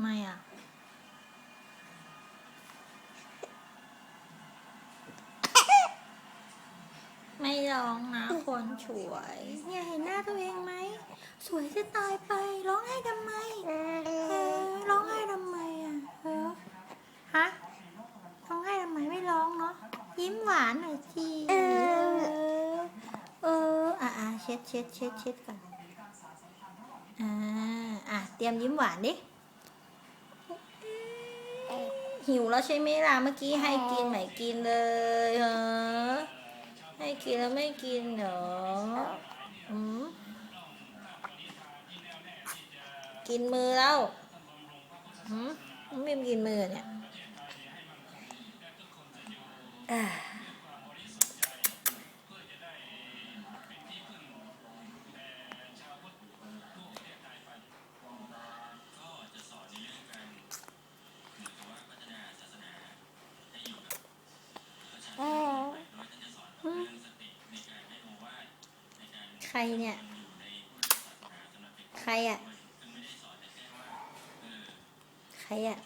ไม่อะไม่ร้องนะคนสวย เนี่ยเห็นหน้าตัวเองไหม สวยจะตายไป ร้องไห้ทำไมเออร้องไห้ทำไมอะเออฮะ ร้องไห้ทำไมไม่ร้องเนาะ ยิ้มหวานหน่อยทีเออ เออ อ่อะเช็ดเช็ดเช็ดเช็ดก่อนอ่า อะ เตรียมยิ้มหวานดิ หิวแล้วใช่ไหมล่ะเมื่อกี้ให้กินไหมกินเลยเหรอให้กินแล้วไม่กินเหรออืมกินมือแล้วอืมไม่กินมือเนี่ยอ่า รเนี่ย ใครอะใครอะ